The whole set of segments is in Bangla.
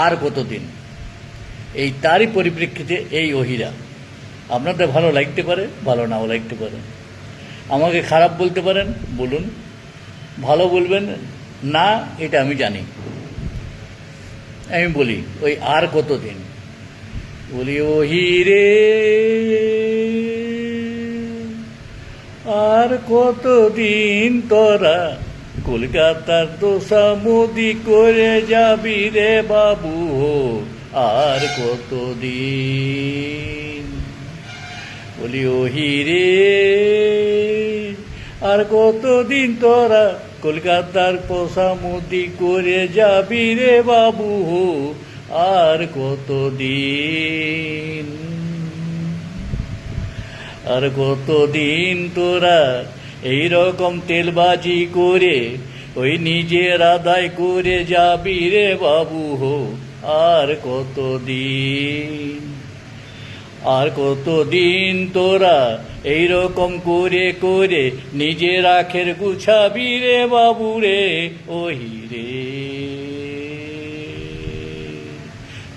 আর কতদিন? এই তারই পরিপ্রেক্ষিতে এই অহিরা। আপনাদের ভালো লাগতে পারে, ভালো নাও লাগতে পারে। আমাকে খারাপ বলতে পারেন, বলুন। ভালো বলবেন, না, এটা আমি জানি। আমি বলি, ওই আর কতদিন? বলি ওহি রে আর কতদিন তোরা কলকাতার দোষা মোদি করে যাবি রে বাবু, আর কতদিন? বলি, ওহি রে, আর কতদিন তোরা কলকাতার পোষা মোদি করে যাবি রে বাবু, আর কতদিন? আর কতদিন তোরা এই রকম তেলবাজি করে, ওই নিজের আদায় করে যাবি রে বাবু হো। আর কতদিন? আর কতদিন তোরা এই রকম করে করে নিজের আখের গুছাবি রে বাবু রে, ওহি রে।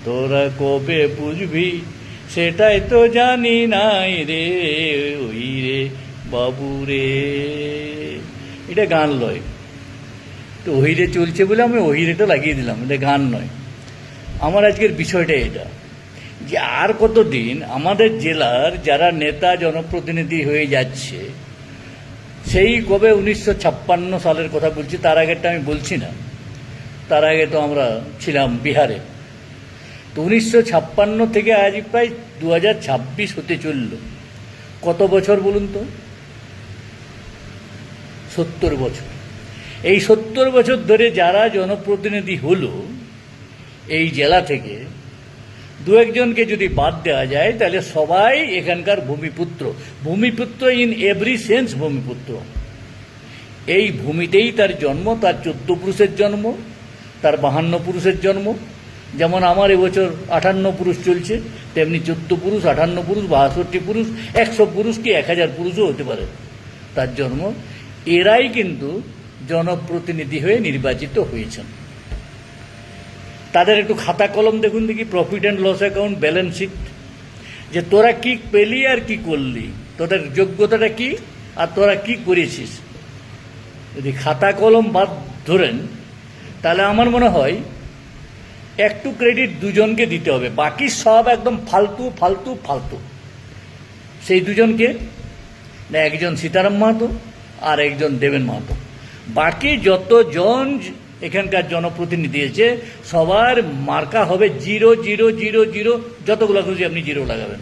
তোরা কবে বুঝবি, সেটাই তো জানি নাই রে, ওই রে। বাবু রে এটা গান লয়। তো ওহিরে চলছে বলে আমি ওহিরেটা লাগিয়ে দিলাম, এটা গান নয়। আমার আজকের বিষয়টা এটা, যে আর কতদিন আমাদের জেলার যারা নেতা জনপ্রতিনিধি হয়ে যাচ্ছে, সেই কবে উনিশশো ছাপ্পান্ন সালের কথা বলছি, তার আগেরটা আমি বলছি না। তার আগে তো আমরা ছিলাম বিহারে। তো উনিশশো ছাপ্পান্ন থেকে আজ প্রায় দু হাজার ছাব্বিশ হতে চলল। কত বছর বলুন তো? সত্তর বছর। এই সত্তর বছর ধরে যারা জনপ্রতিনিধি হলো, এই জেলা থেকে দু একজনকে যদি বাদ দেওয়া যায়, তাহলে সবাই এখানকার ভূমিপুত্র। ভূমিপুত্র ইন এভরি সেন্স ভূমিপুত্র। এই ভূমিতেই তার জন্ম, তার চোদ্দ পুরুষের জন্ম, তার বাহান্ন পুরুষের জন্ম। যেমন আমার এবছর আটান্ন পুরুষ চলছে, তেমনি চোদ্দ পুরুষ আঠান্ন পুরুষ, বাষট্টি পুরুষ, একশো পুরুষ কি এক হাজার পুরুষও হতে পারে। তার জন্ম এরাই কিন্তু জনপ্রতিনিধি হয়ে নির্বাচিত হয়েছেন। তাদের একটু খাতা কলম দেখুন দেখি profit and loss account balance sheet যে তোরা কি পেলি আর কি করলি, তোদের যোগ্যতাটা কি আর তোরা কি করেছিস? যদি খাতা কলম বাদ ধরেন, তাহলে আমার মনে হয় একটু ক্রেডিট দুজনকে দিতে হবে। বাকি সব একদম ফালতু ফালতু ফালতু। সেই দুজনকে, না একজন সীতারাম মাহাতো আর একজন দেবেন মাহাতো। বাকি যতজন এখানকার জনপ্রতিনিধি আছে সবার মার্কা হবে জিরো জিরো জিরো জিরো, যতগুলো খুশি আপনি জিরো লাগাবেন।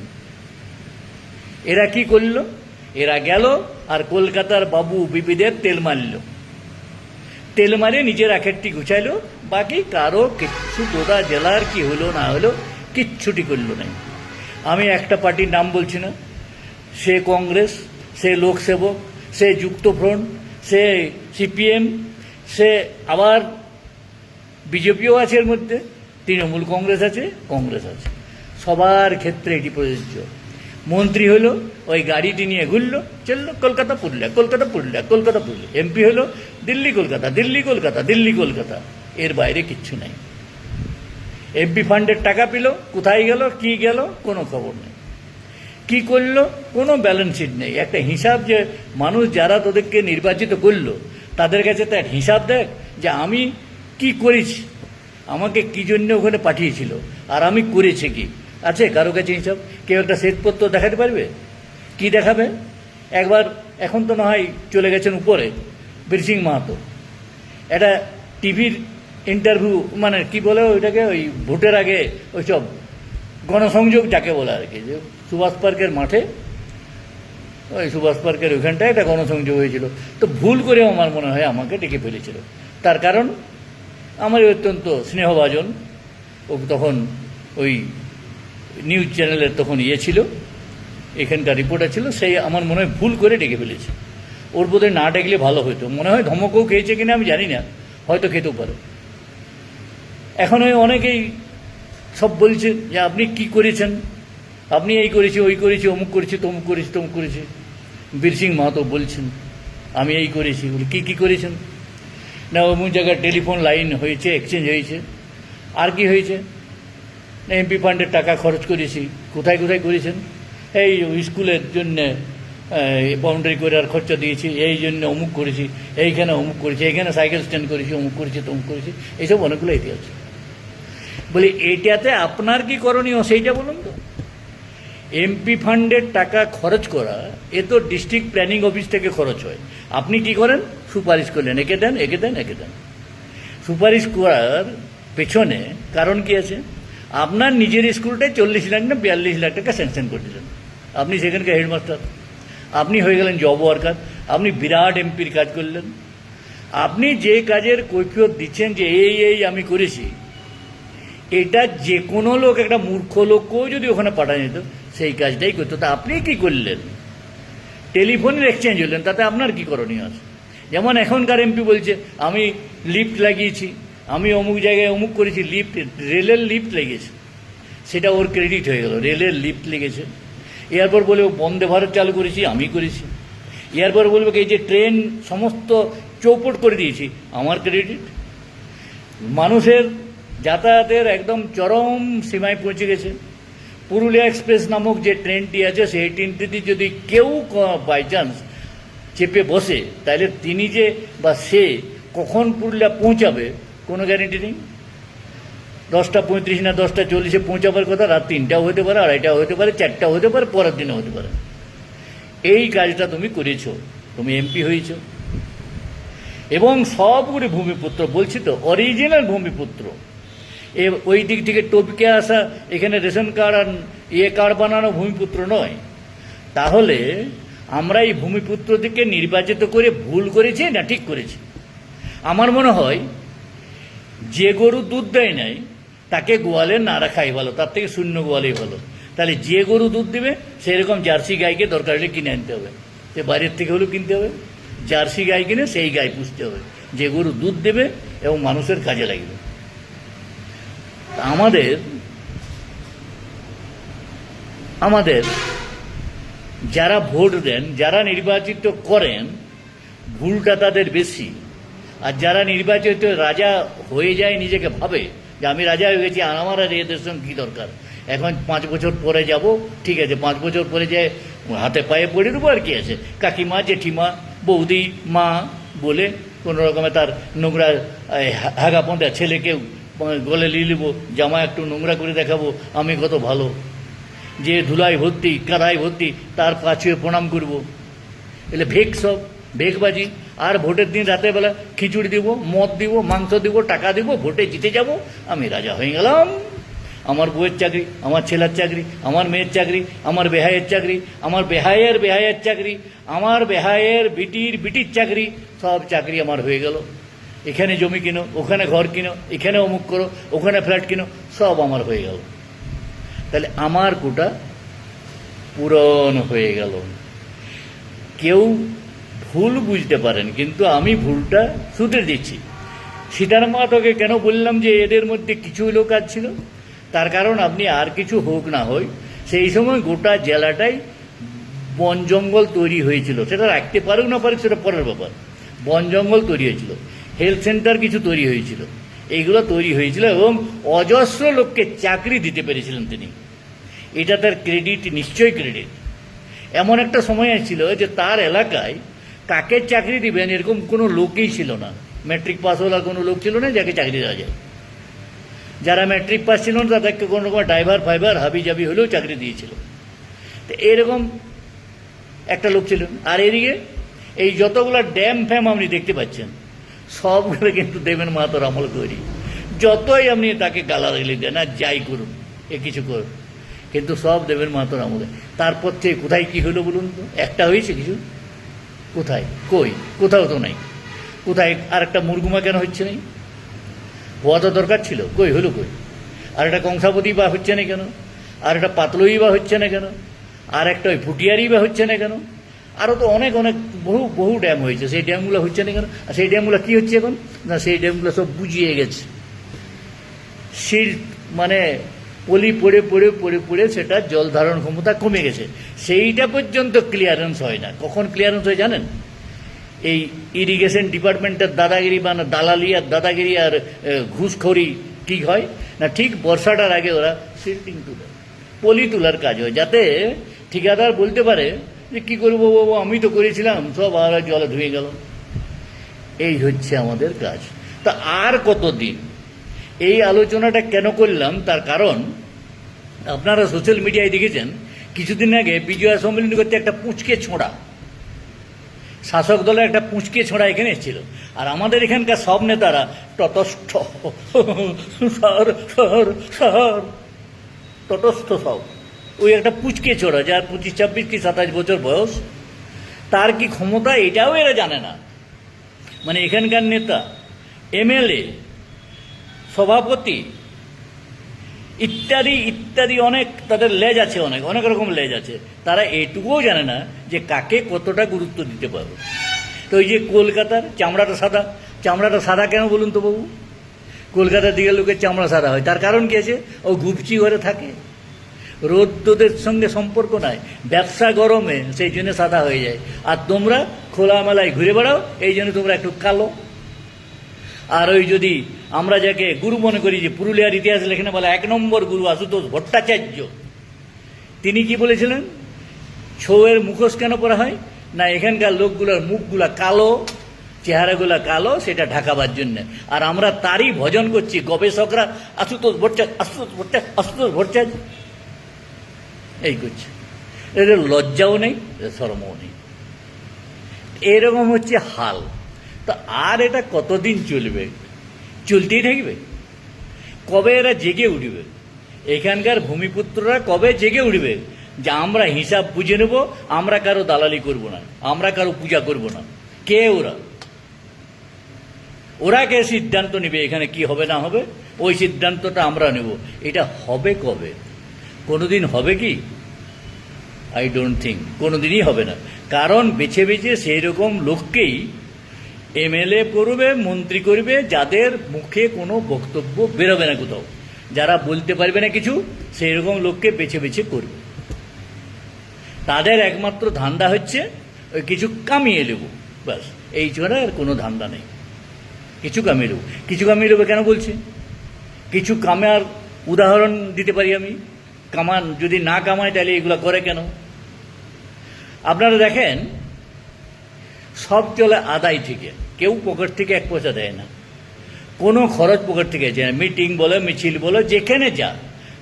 এরা কি করল? এরা গেল আর কলকাতার বাবু বিপিদের তেল মারল। তেল মারে নিজের আখেরটি গুছাইলো, বাকি কারও কিচ্ছু গোদা জেলার কি হলো, না হলো, কিচ্ছুটি করল নাই। আমি একটা পার্টির নাম বলছি না। সে কংগ্রেস, সে লোকসেবক সে যুক্তফ্রন্ট, সে সিপিএম, সে আবার বিজেপিও আছে এর মধ্যে, তৃণমূল কংগ্রেস আছে কংগ্রেস আছে। সবার ক্ষেত্রে এটি প্রযোজ্য। মন্ত্রী হলো, ওই গাড়িটি নিয়ে ঘুরলো, চলল, কলকাতা পুরুলিয়া কলকাতা পুরুলিয়া কলকাতা পুরুলিয়া এমপি হলো, দিল্লি, কলকাতা দিল্লি কলকাতা দিল্লি, কলকাতা। এর বাইরে কিচ্ছু নাই। এমপি ফান্ডের টাকা পেল, কোথায় গেল, কি গেল, কোনো খবর নেই। কি করল? কোনো ব্যালেন্স শিট নেই। একটা হিসাব যে মানুষ যারা তোদেরকে নির্বাচিত করল, তাদের কাছে তো এক হিসাব দেখ যে আমি কি করেছি। আমাকে কি জন্য ওখানে পাঠিয়েছিল? আর আমি করেছি কি? আছে কারও কাছে হিসাব? কেউ একটা শ্বেতপত্র দেখাতে পারবে? কি দেখাবে? একবার এখন তো না হয় চলে গেছেন উপরে, বীরসিং মাহাতো। একটা টিভির ইন্টারভিউ মানে কি বলে ওইটাকে? ওই ভোটের আগে ওইসব গণসংযোগ যাকে বলে আর কি, যে সুভাষ পার্কের মাঠে, ওই সুভাষ পার্কের ওইখানটায় একটা গণসংযোগ হয়েছিল। তো ভুল করেও আমার মনে হয় আমাকে ডেকে ফেলেছিল। তার কারণ আমার অত্যন্ত স্নেহভাজন, ও তখন ওই নিউজ চ্যানেলের তখন ইয়ে ছিল, এখানকার রিপোর্টার ছিল, সেই আমার মনে হয় ভুল করে ডেকে ফেলেছে। ওর বোধহয় না ডেকলে ভালো হতো। মনে হয় ধমকও খেয়েছে কিনা আমি জানি না, হয়তো খেতেও পারে। এখন ওই অনেকেই সব বলছে যে, আপনি কি করেছেন? আপনি এই করেছি, ওই করেছি, অমুক করেছি, তমুক করেছি তমুক করেছি। বীর সিং মাহাতো বলছেন, আমি এই করেছি। বলি, কী কী করেছেন? না, অমুক জায়গায় টেলিফোন লাইন হয়েছে, এক্সচেঞ্জ হয়েছে। আর কি হয়েছে? না, এমপি ফান্ডের টাকা খরচ করেছি। কোথায় কোথায় করেছেন? এই স্কুলের জন্য বাউন্ডারি করে আর খরচা দিয়েছি। এই জন্য অমুক করেছি, এইখানে অমুক করেছি, এইখানে সাইকেল স্ট্যান্ড করেছি, অমুক করেছি, তমুক করেছি। এইসব অনেকগুলো ইতিহাস। বলি এইটাতে আপনার কি করণীয়? সেইটা বলুন তো। এমপি ফান্ডের টাকা খরচ করা, এ তো ডিস্ট্রিক্ট প্ল্যানিং অফিস থেকে খরচ হয়। আপনি কি করেন? সুপারিশ করলেন, একে দেন একে দেন একে দেন। সুপারিশ করার পেছনে কারণ কি আছে? আপনার নিজের স্কুলটায় চল্লিশ লাখ না বিয়াল্লিশ লাখ টাকা স্যাংশন করে দিলেন। আপনি সেখানকার হেডমাস্টার আপনি হয়ে গেলেন জব ওয়ার্কার আপনি বিরাট এমপির কাজ করলেন। আপনি যে কাজের কৈফিয়ত দিচ্ছেন যে এই এই আমি করেছি, এটা যে কোনো লোক, একটা মূর্খ লোককেও যদি ওখানে পাঠানো যেত সেই কাজটাই করতো। তা আপনি কি করলেন? টেলিফোনের এক্সচেঞ্জ হলেন, তাতে আপনার কি করণীয় আছে? যেমন এখনকার এমপি বলছে, আমি লিফট লাগিয়েছি, আমি অমুক জায়গায় অমুক করেছি লিফট রেলের লিফট লেগেছে। সেটা ওর ক্রেডিট হয়ে গেল, রেলের লিফট লেগেছে। এরপর বলবে বন্দে ভারত চালু করেছি, আমি করেছি। এরপর বলবে এই যে ট্রেন সমস্ত চৌপট করে দিয়েছি, আমার ক্রেডিট মানুষের যাতায়াতের একদম চরম সীমায় পৌঁছে গেছে। পুরুলিয়া এক্সপ্রেস নামক যে ট্রেনটি আছে, সেই ট্রেনটিতে যদি কেউ বাই চান্স চেপে বসে, তাহলে তিনি যে বা সে কখন পুরুলিয়া পৌঁছাবে, কোনো গ্যারেন্টি নেই। দশটা পঁয়ত্রিশ না দশটা চল্লিশে পৌঁছাবার কথা, রাত তিনটাও হতে পারে, আড়াইটাও হতে পারে, চারটাও হতে পারে, পরের দিনও হতে পারে। এই কাজটা তুমি করেছ, তুমি এমপি হয়েছ। এবং সবগুলি ভূমিপুত্র, বলছি তো অরিজিনাল ভূমিপুত্র এ ওই দিক থেকে টপকে আসা, এখানে রেশন কার্ড আর ইয়ে কার্ড বানানো ভূমিপুত্র নয়। তাহলে আমরা এই ভূমিপুত্রদেরকে নির্বাচিত করে ভুল করেছি না ঠিক করেছি? আমার মনে হয় যে গরু দুধ দেয় নাই, তাকে গোয়ালে না রাখাই ভালো, তার থেকে শূন্য গোয়ালেই ভালো। তাহলে যে গরু দুধ দেবে, সেরকম জার্সি গাইকে দরকার হলে কিনে আনতে হবে। সে বাইরের থেকে হলেও কিনতে হবে। জার্সি গাই কিনে সেই গাই পুষতে হবে। যে গরু দুধ দেবে এবং মানুষের কাজে লাগবে। আমাদের আমাদের যারা ভোট দেন, যারা নির্বাচিত করেন, ভুলটা তাদের বেশি। আর যারা নির্বাচিত রাজা হয়ে যায় নিজেকে ভাবে, যে আমি রাজা হয়ে গেছি, আর আমার আর এদের সঙ্গে কী দরকার? এখন পাঁচ বছর পরে যাব, ঠিক আছে, পাঁচ বছর পরে যায় হাতে পায়ে পড়ে দেবো আর কি আছে? কাকিমা, জেঠিমা, বৌদি, মা বলে কোনো রকমে তার নোংরা হাগা পন্দা ছেলেকে গলে নিয়ে নেব, জামা একটু নোংরা করে দেখাবো, আমি কত ভালো। যে ধুলাই ভর্তি, কাদায় ভর্তি, তার পাছে প্রণাম করব। এলে ভেক সব, ভেকবাজি। আর ভোটের দিন রাতের বেলা খিচুড়ি দিব, মদ দিব, মাংস দিব, টাকা দিব, ভোটে জিতে যাব, আমি রাজা হয়ে গেলাম। আমার বউয়ের চাকরি, আমার ছেলের চাকরি, আমার মেয়ের চাকরি, আমার বেহাইয়ের চাকরি, আমার বেহাইয়ের বেহাইয়ের চাকরি, আমার বেহাইয়ের বিটির বিটির চাকরি, সব চাকরি আমার হয়ে গেল। এখানে জমি কিনো, ওখানে ঘর কিনো, এখানে অমুক করো, ওখানে ফ্ল্যাট কিনো, সব আমার হয়ে গেল। তাহলে আমার কোটা পূরণ হয়ে গেল। কেউ ভুল বুঝতে পারেন, কিন্তু আমি ভুলটা শুধরে দিচ্ছি। সীতারাম মাহাতোকে কেন বললাম যে এদের মধ্যে কিছু লোক আর ছিল তার কারণ আপনি আর কিছু হোক না হয়, সেই সময় গোটা জেলাটাই বন জঙ্গল তৈরি হয়েছিল। সেটা রাখতে পারুক না পারুক, সেটা পরের ব্যাপার। বন জঙ্গল তৈরি হয়েছিল। হেলথ সেন্টার কিছু তৈরি হয়েছিল। এইগুলো তৈরি হয়েছিল এবং অজস্র লোককে চাকরি দিতে পেরেছিলেন তিনি। এটা তার ক্রেডিট নিশ্চয়ই ক্রেডিট এমন একটা সময় ছিল যে তার এলাকায় কাকে চাকরি দিবেন এরকম কোনো লোকই ছিল না। ম্যাট্রিক পাসওয়ালা কোনো লোক ছিল না যাকে চাকরি দেওয়া যায়। যারা ম্যাট্রিক পাস ছিল না, তাদেরকে কোনো রকম ড্রাইভার ফাইভার হাবি জাবি হলেও চাকরি দিয়েছিল। তো এরকম একটা লোক ছিল। আর এদিকে এই যতগুলো ড্যাম ফ্যাম আপনি দেখতে পাচ্ছেন সবগুলো কিন্তু দেবেন মাহাতোর আমল করি। যতই আপনি তাকে গালা গালাগালি দেন আর যাই করুন, এ কিছু করুন। কিন্তু সব দেবেন মাহাতোর আমলে। তারপর থেকে কোথায় কি হলো বলুন তো? একটা হয়েছে কিছু? কোথায়? কই? কোথাও তো নাই। কোথায় আর একটা মুরগুমা কেন হচ্ছে নাই? হওয়া তো দরকার ছিল। কই হলো কই? আর একটা কংসাবতী বা হচ্ছে না কেন? আর একটা পাতলই বা হচ্ছে না কেন? আর একটা ওই ফুটিয়ারি বা হচ্ছে না কেন? আরও তো অনেক অনেক বহু বহু ড্যাম হয়েছে। সেই ড্যামগুলো হচ্ছে না কেন? আর সেই ড্যামগুলো কী হচ্ছে এখন? না, সেই ড্যামগুলো সব বুঝিয়ে গেছে। সিল মানে পলি পড়ে পড়ে পড়ে পড়ে সেটা জল ধারণ ক্ষমতা কমে গেছে। সেইটা পর্যন্ত ক্লিয়ারেন্স হয় না। কখন ক্লিয়ারেন্স হয় জানেন? এই ইরিগেশন ডিপার্টমেন্টের দাদাগিরি বা দালালি আর দাদাগিরি আর ঘুষখড়ি ঠিক হয়? না, ঠিক বর্ষাটার আগে ওরা সিল্টিং তুলে পলি তোলার কাজ হয়। যাতে ঠিকাদার বলতে পারে যে কী করব বাবু? আমি তো করেছিলাম। সব আর জলে ধুয়ে গেল। এই হচ্ছে আমাদের কাজ। তা আর কতদিন? এই আলোচনাটা কেন করলাম? তার কারণ, আপনারা সোশ্যাল মিডিয়ায় দেখেছেন, কিছুদিন আগে বিজয়া সম্মেলনী করতে একটা পুঁচকে ছোঁড়া। শাসক দলের একটা পুঁচকে ছোঁড়া এখানে এসেছিল। আর আমাদের এখানকার সব নেতারা তটস্থ। স্যার স্যার স্যার, তটস্থ সব। ওই একটা পুচকে ছোড়া যার পঁচিশ, ছাব্বিশ কি সাতাশ বছর বয়স, তার কি ক্ষমতা এটাও এরা জানে না। মানে এখানকার নেতা, এমএলএ, সভাপতি, ইত্যাদি ইত্যাদি অনেক, তাদের লেজ আছে অনেক অনেক রকম লেজ আছে। তারা এটুকুও জানে না যে কাকে কতটা গুরুত্ব দিতে পারবে। তো ওই যে কলকাতার চামড়াটা সাদা চামড়াটা সাদা কেন বলুন তো বাবু? কলকাতার দিকে লোকের চামড়া সাদা হয়, তার কারণ কি আছে? ও গুপচি ঘরে থাকে। রোদ্দদের সঙ্গে সম্পর্ক নাই। ব্যবসা গরমে সেই জন্য সাদা হয়ে যায়। আর তোমরা খোলামেলায় ঘুরে বেড়াও, এই জন্য তোমরা একটু কালো। আর ওই যদি আমরা যাকে গুরু মনে করি যে পুরুলিয়ার ইতিহাস লেখনে, বলে এক নম্বর গুরু আশুতোষ ভট্টাচার্য। তিনি কি বলেছিলেন? ছৌয়ের মুখোশ কেন পরা হয়? না, এখানকার লোকগুলোর মুখগুলা কালো, চেহারাগুলা কালো, সেটা ঢাকাবার জন্য। আর আমরা তারই ভজন করছি, গবেষকরা আশুতোষ ভট্টাচার্য আশুতোষ ভট্টাচার্য আশুতোষ ভট্টাচার্য এই করছে। এদের লজ্জাও নেই শরমও নেই। এরকম হচ্ছে হাল। তা আর এটা কতদিন চলবে? চলতেই থাকবে। কবে এরা জেগে উঠবে? এখানকার ভূমিপুত্ররা কবে জেগে উঠবে? যে আমরা হিসাব বুঝে নেব, আমরা কারও দালালি করব না, আমরা কারও পূজা করব না। কে ওরা? ওরা কে সিদ্ধান্ত নেবে এখানে কি হবে না হবে? ওই সিদ্ধান্তটা আমরা নেব। এটা হবে কবে? কোনোদিন হবে কি? আই ডোন্ট থিঙ্ক কোনোদিনই হবে না। কারণ বেছে বেছে সেই রকম লোককেই এমএলএ করবে, মন্ত্রী করবে, যাদের মুখে কোনো বক্তব্য বেরোবে না কোথাও। যারা বলতে পারবে না কিছু সেই রকম লোককে বেছে বেছে করবে। তাদের একমাত্র ধান্দা হচ্ছে ওই কিছু কামিয়ে নেব। ব্যাস, এই ছাড়া আর কোনো ধান্দা নেই। কিছু কামিয়ে নেব। কিছু কামিয়ে নেব কেন বলছি? কিছু কামে আর উদাহরণ দিতে পারি আমি? কামান, যদি না কামায় তাহলে এগুলো করে কেন? আপনারা দেখেন, সব চলে আদায় থেকে কেউ পকেট থেকে এক পয়সা দেয় না। কোনো খরচ পকেট থেকে না। মিটিং বলো, মিছিল বলো, যেখানে যা,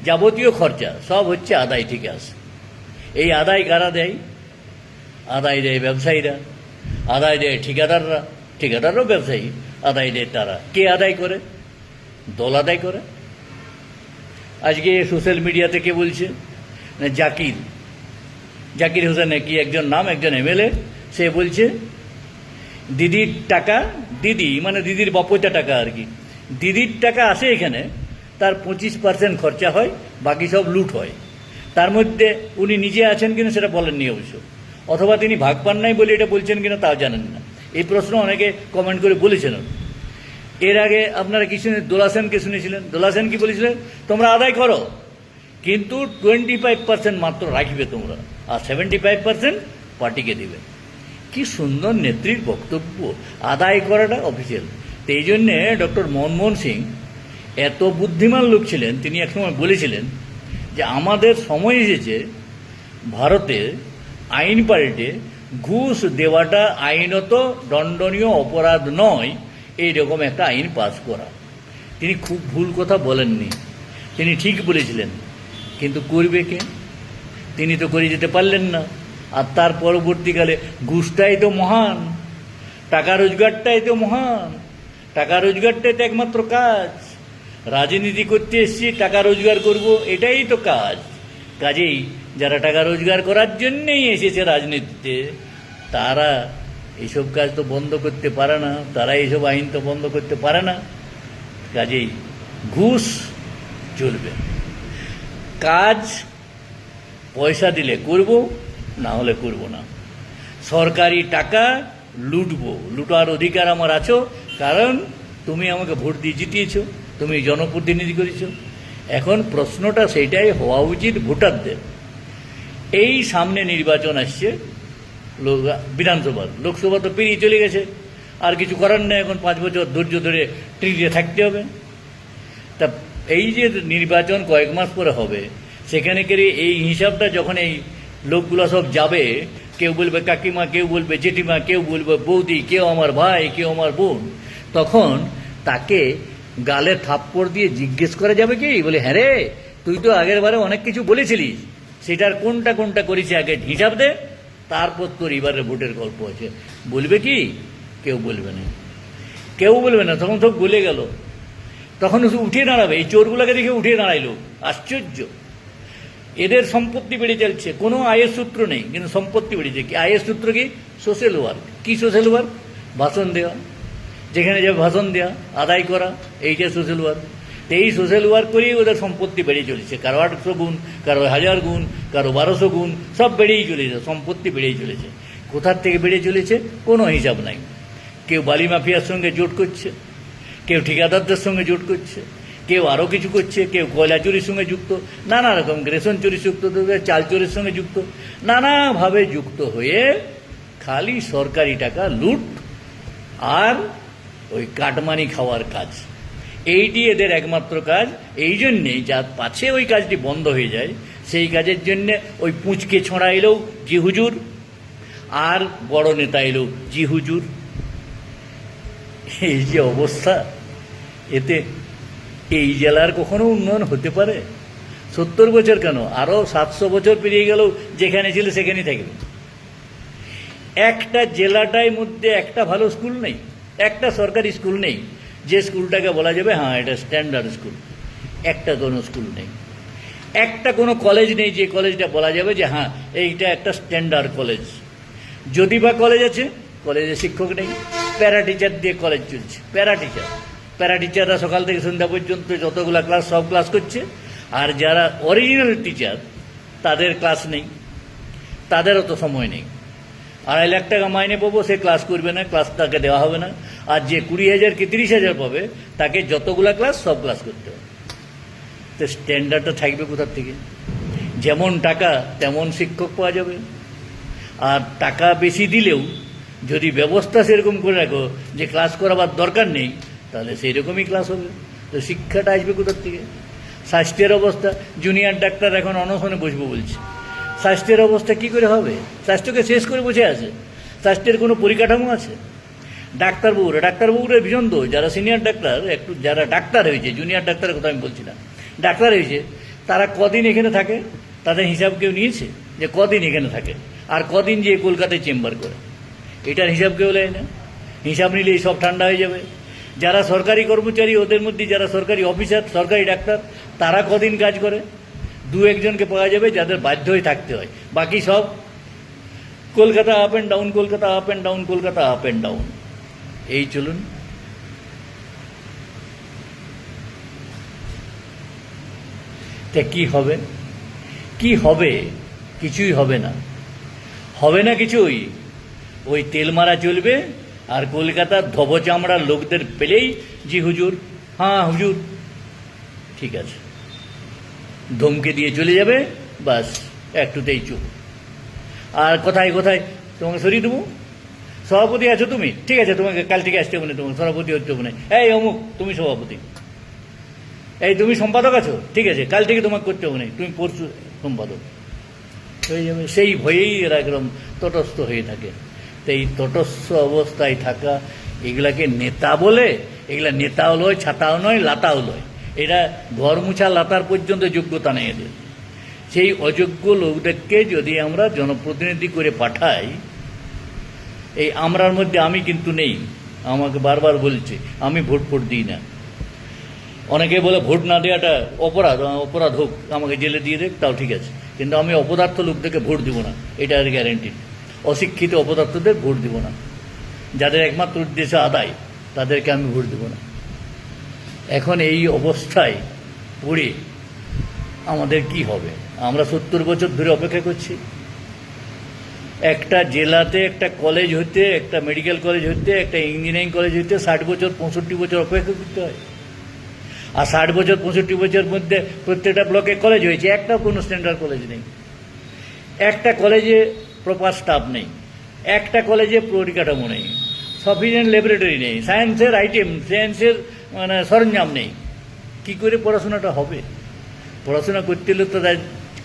যাবতীয় খরচা, সব হচ্ছে আদায় থেকে আসে এই আদায় কারা দেয়? আদায় দেয় ব্যবসায়ীরা, আদায় দেয় ঠিকাদাররা ঠিকাদাররাও ব্যবসায়ী, আদায় দেয় তারা। কে আদায় করে? দল আদায় করে। আজকে সোশ্যাল মিডিয়াতে কে বলছে? না, জাকির। জাকির হোসেন, কি একজন নাম, একজন এমএলএ, সে বলছে, দিদির টাকা, দিদি মানে দিদির বাপইটা টাকা আর কি। দিদির টাকা আসে এখানে, তার পঁচিশ পার্সেন্ট খরচা হয়, বাকি সব লুট হয়। তার মধ্যে উনি নিজে আছেন কিনা সেটা বলেননি অবশ্য। অথবা তিনি ভাগ পান নাই বলে এটা বলছেন কিনা তাও জানেন না। এই প্রশ্ন অনেকে কমেন্ট করে বলেছেন এর আগে আপনারা কি শুনে দোলা সেনকে শুনেছিলেন? দোলা সেন কি বলেছিলেন? তোমরা আদায় করো। কিন্তু টোয়েন্টি ফাইভ পার্সেন্ট মাত্র রাখবে তোমরা। আর সেভেন্টি ফাইভ পার্সেন্ট পার্টিকে দেবে। কি সুন্দর নেত্রীর বক্তব্য। আদায় করাটা অফিসিয়াল তো এই জন্যে ডক্টর মনমোহন সিং এত বুদ্ধিমান লোক ছিলেন, তিনি একসময় বলেছিলেন যে আমাদের সময় এসেছে ভারতে আইন পাল্টে ঘুষ দেওয়াটা আইনত দণ্ডনীয় অপরাধ নয় এইরকম একটা আইন পাস করা। তিনি খুব ভুল কথা বলেননি। তিনি ঠিক বলেছিলেন। কিন্তু করবে কে? তিনি তো করে যেতে পারলেন না। আর তার পরবর্তীকালে ঘুষটাই তো মহান, টাকা রোজগারটাই তো মহান, টাকা রোজগারটাই তো একমাত্র কাজ। রাজনীতি করতে এসছি, টাকা রোজগার করব, এটাই তো কাজ। কাজেই যারা টাকা রোজগার করার জন্যেই এসেছে রাজনীতিতে, তারা এইসব কাজ তো বন্ধ করতে পারে না, তারা এইসব আইন তো বন্ধ করতে পারে না। কাজেই ঘুষ চলবে। কাজ পয়সা দিলে করব, না হলে করব না। সরকারি টাকা লুটব, লুটার অধিকার আমার আছো, কারণ তুমি আমাকে ভোট দিয়ে জিতিয়েছ, তুমি জনপ্রতিনিধি করেছ। এখন প্রশ্নটা সেইটাই, হওয়া উচিত ভোটারদের। এই সামনে নির্বাচন আসছে লোক- বিধানসভার লোকসভা তো পেরিয়ে চলে গেছে। আর কিছু করার নেই এখন, পাঁচ বছর ধৈর্য ধরে টিকে থাকতে হবে। তা এই যে নির্বাচন কয়েক মাস পরে হবে, সেখানে করে এই হিসাবটা যখন এই লোকগুলো সব যাবে, কেউ বলবে, কাকিমা, কেউ বলবে, জেঠিমা, কেউ বলবে, বৌদি, কেউ আমার ভাই, কেউ আমার বোন, তখন তাকে গালে থাপ্পড় দিয়ে জিজ্ঞেস করা যাবে কি? বলে হ্যাঁ রে, তুই তো আগের বারে অনেক কিছু বলেছিলিস। সেটার কোনটা কোনটা করেছি আগে হিসাব দে। তারপর তোর এবারে ভোটের গল্প আছে। বলবে কি? কেউ বলবে না। কেউ বলবে না। তখন সব গলে গেল। তখন শুধু উঠে দাঁড়াবে। এই চোরগুলোকে দেখে উঠে দাঁড়াইলো। আশ্চর্য। এদের সম্পত্তি বেড়ে চলছে। কোনো আয়ের সূত্র নেই, কিন্তু সম্পত্তি বেড়েছে কি আয়ের সূত্র কি? Social work. কি সোশ্যাল ওয়ার্ক? ভাষণ দেওয়া। যেখানে যাবে ভাষণ দেওয়া, আদায় করা এইটা সোশ্যাল ওয়ার্ক। এই সোশ্যাল ওয়ার্ক করেই ওদের সম্পত্তি বেড়ে চলেছে। কারও আটশো গুণ, কারও হাজার গুণ, কারও বারোশো গুণ, সব বেড়েই চলেছে, সম্পত্তি বেড়েই চলেছে। কোথার থেকে বেড়ে চলেছে? কোনো হিসাব নাই। কেউ বালি মাফিয়ার সঙ্গে জোট করছে, কেউ ঠিকাদারদের সঙ্গে জোট করছে, কেউ আরও কিছু করছে, কেউ কয়লা চুরির সঙ্গে যুক্ত, নানা রকম রেশন চুরির যুক্ত চাল চুরির সঙ্গে যুক্ত, নানাভাবে যুক্ত হয়ে খালি সরকারি টাকা লুট আর ওই কাটমানি খাওয়ার কাজ। এইটি এদের একমাত্র কাজ, এই জন্যেই যা পাছে ওই কাজটি বন্ধ হয়ে যায়, সেই কাজের জন্যে ওই পুঁচকে ছোঁড়া এলেও জি হুজুর, আর বড় নেতা এলেও জি হুজুর। এই যে অবস্থা, এতে এই জেলার কখনো উন্নয়ন হতে পারে? সত্তর বছর কেন? আরও সাতশো বছর পেরিয়ে গেলেও যেখানে ছিল সেখানেই থাকবে। একটা জেলাটার মধ্যে একটা ভালো স্কুল নেই, একটা সরকারি স্কুল নেই যে স্কুলটাকে বলা যাবে হ্যাঁ এটা স্ট্যান্ডার্ড স্কুল একটা কোনো স্কুল নেই। একটা কোনো কলেজ নেই যে কলেজটা বলা যাবে যে হ্যাঁ এইটা একটা স্ট্যান্ডার্ড কলেজ যদি বা কলেজ আছে কলেজে শিক্ষক নেই। প্যারা টিচার দিয়ে কলেজ চলছে। প্যারা টিচার প্যারা টিচাররা সকাল থেকে সন্ধ্যা পর্যন্ত যতগুলা ক্লাস সব ক্লাস করছে। আর যারা অরিজিনাল টিচার তাদের ক্লাস নেই। তাদের অত সময় নেই। আড়াই লাখ টাকা মাইনে পাবো, সে ক্লাস করবে না ক্লাস তাকে দেওয়া হবে না। আর যে কুড়ি হাজার কি তিরিশ হাজার পাবে, তাকে যতগুলা ক্লাস সব ক্লাস করতে হবে। তো স্ট্যান্ডার্ডটা থাকবে কোথার থেকে? যেমন টাকা, তেমন শিক্ষক পাওয়া যাবে। আর টাকা বেশি দিলেও, যদি ব্যবস্থা সেরকম করে রাখো যে ক্লাস করাবার দরকার নেই, তাহলে সেই রকমই ক্লাস হবে। তো শিক্ষাটা আসবে কোথার থেকে? স্বাস্থ্যের অবস্থা জুনিয়র ডাক্তার এখন অনশনে বসবো বলছে। স্বাস্থ্যের অবস্থা কি করে হবে? স্বাস্থ্যকে শেষ করে বসে আছে। স্বাস্থ্যের কোনো পরিকাঠামো আছে? ডাক্তারবাবুরা ডাক্তারবাবুরা ভীষণ দোষ। যারা সিনিয়র ডাক্তার একটু যারা ডাক্তার হয়েছে জুনিয়র ডাক্তারের কথা আমি বলছি না ডাক্তার হয়েছে, তারা কদিন এখানে থাকে? তাদের হিসাব কেউ নিয়েছে যে কদিন এখানে থাকে? আর কদিন যে কলকাতায় চেম্বার করে? এটার হিসাব কেউ নেয় না। হিসাব নিলেই সব ঠান্ডা হয়ে যাবে। যারা সরকারি কর্মচারী, ওদের মধ্যে যারা সরকারি অফিসার সরকারি ডাক্তার, তারা কদিন কাজ করে? দু একজনকে পাওয়া যাবে, যাদের বাধ্য হয়ে থাকতে হয়। বাকি সব Kolkata up and down Kolkata up and down Kolkata up and down এই চলুন। তা কি হবে? কি হবে? কিছুই হবে না। হবে না কিছুই? ওই তেল মারা চলবে আর কলকাতার ধব চামড়ার লোকদের পেলেই, জি হুজুর হ্যাঁ হুজুর, ঠিক আছে। ধমকে দিয়ে চলে যাবে, বাস একটুতেই চুপ। আর কোথায় কোথায়? তোমাকে সরিয়ে দেবো? সভাপতি আছো তুমি? ঠিক আছে, তোমাকে কাল থেকে আসতে হবে না তোমার সভাপতি হচ্ছে হবে না। এই অমুক, তুমি সভাপতি। এই তুমি সম্পাদক আছো? ঠিক আছে, কাল থেকে তোমাকে করতে হবে তুমি পরশু সম্পাদক। যাবে। সেই ভয়েই এরা একদম তটস্থ হয়ে থাকে। তো এই তটস্থ অবস্থায় থাকা, এগুলাকে নেতা বলে, এগুলা নেতাও নয় ছাতাও নয়, লাতাও নয় এরা ঘর মুছা লাতার পর্যন্ত যোগ্যতা নেই এদের। সেই অযোগ্য লোকদেরকে যদি আমরা জনপ্রতিনিধি করে পাঠাই, এই আমরার মধ্যে আমি কিন্তু নেই। আমাকে বারবার বলছে, আমি ভোট ফোট দিই না। অনেকে বলে ভোট না দেওয়াটা অপরাধ অপরাধ হোক, আমাকে জেলে দিয়ে দেখ, তাও ঠিক আছে। কিন্তু আমি অপদার্থ লোকদেরকে ভোট দিব না, এটা আর গ্যারেন্টি অশিক্ষিত অপদার্থদের ভোট দিব না। যাদের একমাত্র উদ্দেশ্য আদায়, তাদেরকে আমি ভোট দিব না। এখন এই অবস্থায় পড়ে আমাদের কি হবে? আমরা সত্তর বছর ধরে অপেক্ষা করছি। একটা জেলাতে, একটা কলেজ হতে একটা মেডিকেল কলেজ হতে একটা ইঞ্জিনিয়ারিং কলেজ হতে ষাট বছর, পঁয়ষট্টি বছর অপেক্ষা করতে হয়। আর ষাট বছর, পঁয়ষট্টি বছর মধ্যে প্রত্যেকটা ব্লকে কলেজ হয়েছে। একটা কোনো স্ট্যান্ডার্ড কলেজ নেই। একটা কলেজে প্রপার স্টাফ নেই। একটা কলেজে পরিকাঠামো নেই। সাফিসিয়েন্ট ল্যাবরেটরি নেই। সায়েন্সের আইটেম সায়েন্সের মানে সরঞ্জাম নেই। কি করে পড়াশোনাটা হবে? পড়াশোনা করতে হলে তো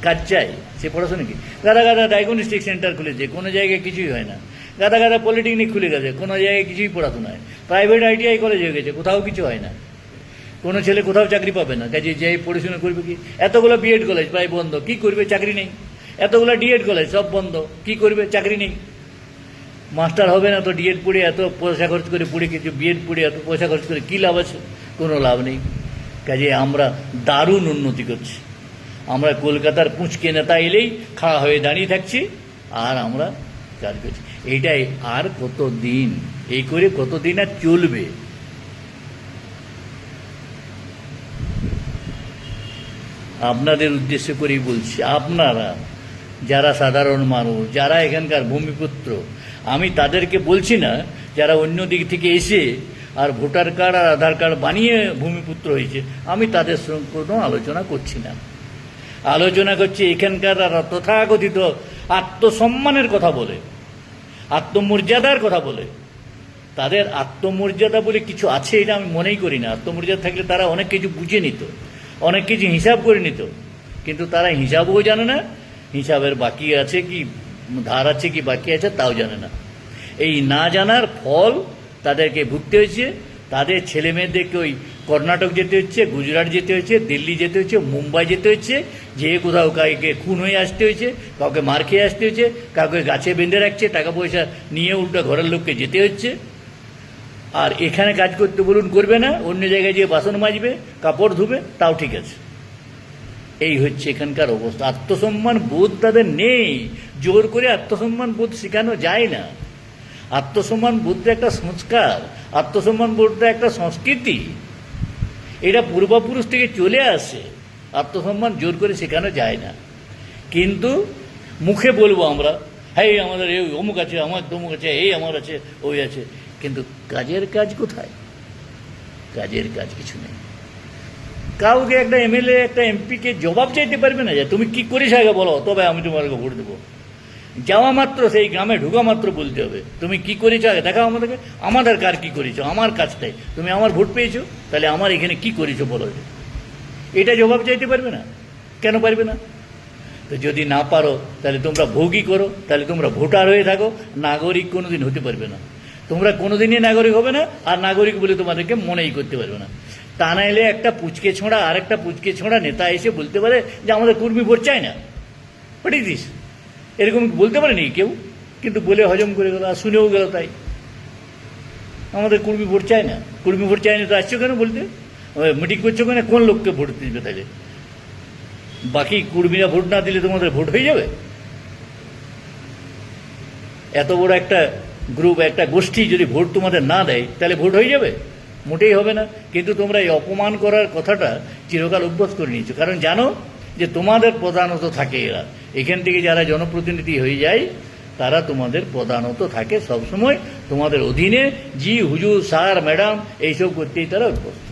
কাজ চাই। সে পড়াশোনা কি? গাদা গাদা ডায়াগনস্টিক সেন্টার খুলেছে, কোনো জায়গায় কিছুই হয় না। গাদা গাদা পলিটেকনিক খুলে গেছে, কোনো জায়গায় কিছুই পড়াশোনা হয় প্রাইভেট আইটিআই কলেজ হয়ে গেছে, কোথাও কিছু হয় না। কোনো ছেলে কোথাও চাকরি পাবে না, কাজে যে পড়াশোনা করবে কি? এতগুলো বিএড কলেজ প্রায় বন্ধ, কি করবে? চাকরি নেই। এতগুলো ডিএড কলেজ সব বন্ধ, কি করবে? চাকরি নেই। মাস্টার হবে না তো ডিএড পড়ে এত পয়সা খরচ করে পড়ে কিছু বিএড পড়ে এত পয়সা খরচ করে কী লাভ আছে? কোনো লাভ নেই। কাজে আমরা দারুণ উন্নতি করছি। আমরা কলকাতার পুঁচকে নেতা এলেই খাড়া হয়ে দাঁড়িয়ে থাকছি আর আমরা কাজ করছি। এইটাই আর কত দিন এই করে কতদিন আর চলবে? আপনাদের উদ্দেশ্য করেই বলছি, আপনারা যারা সাধারণ মানুষ, যারা এখানকার ভূমিপুত্র আমি তাদেরকে বলছি না, যারা অন্য দিক থেকে এসে আর ভোটার কার্ড আর আধার কার্ড বানিয়ে ভূমিপুত্র হয়েছে, আমি তাদের কোনো আলোচনা করছি না। আলোচনা করছি এখানকার আর তথাকথিত আত্মসম্মানের কথা বলে, আত্মমর্যাদার কথা বলে। তাদের আত্মমর্যাদা বলে কিছু আছে এটা আমি মনেই করি না। আত্মমর্যাদা থাকলে তারা অনেক কিছু বুঝে নিত, অনেক কিছু হিসাব করে নিত। কিন্তু তারা হিসাবও জানে না, হিসাবের বাকি আছে কি ধার আছে কি বাকি আছে তাও জানে না। এই না জানার ফল তাদেরকে ভুগতে হয়েছে তাদের ছেলে মেয়েদেরকে ওই কর্ণাটক যেতে হচ্ছে, গুজরাট যেতে হচ্ছে, দিল্লি যেতে হচ্ছে, মুম্বাই যেতে হচ্ছে, যে কোথাও কাউকে খুন হয়ে আসতে হয়েছে, কাউকে মার খেয়ে আসতে হয়েছে, কাউকে গাছে বেঁধে রাখছে, টাকা পয়সা নিয়ে উল্টো ঘরের লোককে যেতে হচ্ছে। আর এখানে কাজ করতে বলুন, করবে না, অন্য জায়গায় গিয়ে বাসন মাজবে, কাপড় ধুবে, তাও ঠিক আছে। এই হচ্ছে এখানকার অবস্থা। আত্মসম্মান বোধ তাদের নেই। জোর করে আত্মসম্মান বোধ শেখানো যায় না। আত্মসম্মান বোধটা একটা সংস্কার, আত্মসম্মান বোধটা একটা সংস্কৃতি, এটা পূর্বপুরুষ থেকে চলে আসে। আত্মসম্মান জোর করে শেখানো যায় না। কিন্তু মুখে বলব আমরা হ্যাঁ আমাদের এই অমুক আছে, আমার তমুক আছে, এই আমার আছে, ওই আছে। কিন্তু কাজের কাজ কোথায়? কাজের কাজ কিছু নেই। কাউকে একটা এমএলএ, একটা এমপিকে জবাব চাইতে পারবে না যে, তুমি কি করিস আগে বলো, তবে আমি তোমাকে ভোট দেবো। যাওয়া মাত্র, সেই গ্রামে ঢুকা মাত্র বলতে হবে। তুমি কি করেছ? আগে দেখাও আমাদেরকে। আমাদের কার কি করেছ? আমার কাজটাই তুমি আমার ভোট পেয়েছ? তাহলে আমার এখানে কি করেছ বলো? এটা জবাব চাইতে পারবে না? কেন পারবে না? তো যদি না পারো, তাহলে তোমরা ভোগই করো। তাহলে তোমরা ভোটার হয়ে থাকো। নাগরিক কোনোদিন হতে পারবে না। তোমরা কোনোদিনই নাগরিক হবে না, আর নাগরিক বলে তোমাদেরকে মনেই করতে পারবে না। তা নাইলে একটা পুচকে ছোঁড়া আর একটা পুচকে ছোঁড়া নেতা এসে বলতে পারে যে, আমাদের কর্মী ভোট চায় না। হোয়াট দিস এরকম বলতে পারেনি কেউ, কিন্তু বলে হজম করে গেল আর শুনেও গেল তাই। আমাদের কর্মী ভোট চায় না। কর্মী ভোট চায় না তো আসছো কেন বলতে? মিটিং করছ কেন কোন লোককে ভোট দিবে তাহলে বাকি কর্মীরা ভোট না দিলে তোমাদের ভোট হয়ে যাবে? এত বড় একটা গ্রুপ একটা গোষ্ঠী যদি ভোট তোমাদের না দেয়, তাহলে ভোট হয়ে যাবে? মোটেই হবে না। কিন্তু তোমরা এই অপমান করার কথাটা চিরকাল অভ্যাস করে নিয়েছো। কারণ জানো যে তোমাদের প্রধানত থাকে এরা। এখান থেকে যারা জনপ্রতিনিধি হয়ে যায়, তারা তোমাদের প্রধানত থাকে সবসময়। তোমাদের অধীনে জি, হুজুর, স্যার, ম্যাডাম, এইসব করতেই তারা অভ্যস্ত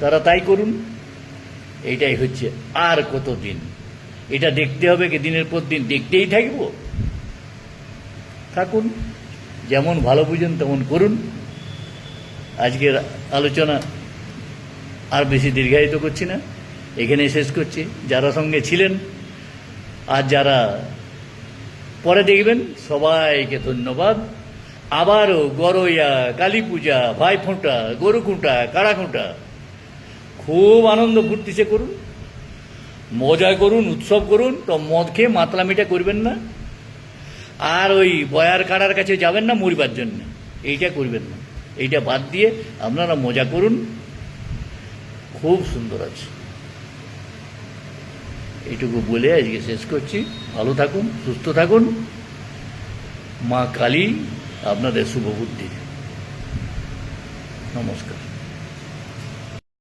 তারা তাই করুন। এইটাই হচ্ছে আর কত দিন এটা দেখতে হবে কি দিনের পর দিন দেখতেই থাকব। থাকুন। যেমন ভালো বুঝেন তেমন করুন। আজকের আলোচনা আর বেশি দীর্ঘায়িত করছি না। এখানে শেষ করছি। যারা সঙ্গে ছিলেন, আর যারা পরে দেখবেন, সবাইকে ধন্যবাদ। আবারও গরইয়া কালী পূজা ভাইফোঁটা, গরুকুঁটা কাড়াকুঁটা খুব আনন্দ ফুর্তিতে করুন। মজা করুন, উৎসব করুন, তো মদ খেয়ে মাতলামিটা করবেন না। আর ওই বয়ার কাড়ার কাছে যাবেন না মরিবার জন্য। এইটা করবেন না। এইটা বাদ দিয়ে আপনারা মজা করুন। খুব সুন্দর আছে। এইটুকু বলে আজকে শেষ করছি। ভালো থাকুন, সুস্থ থাকুন। মা কালী, আপনাদের শুভ বুদ্ধি। নমস্কার।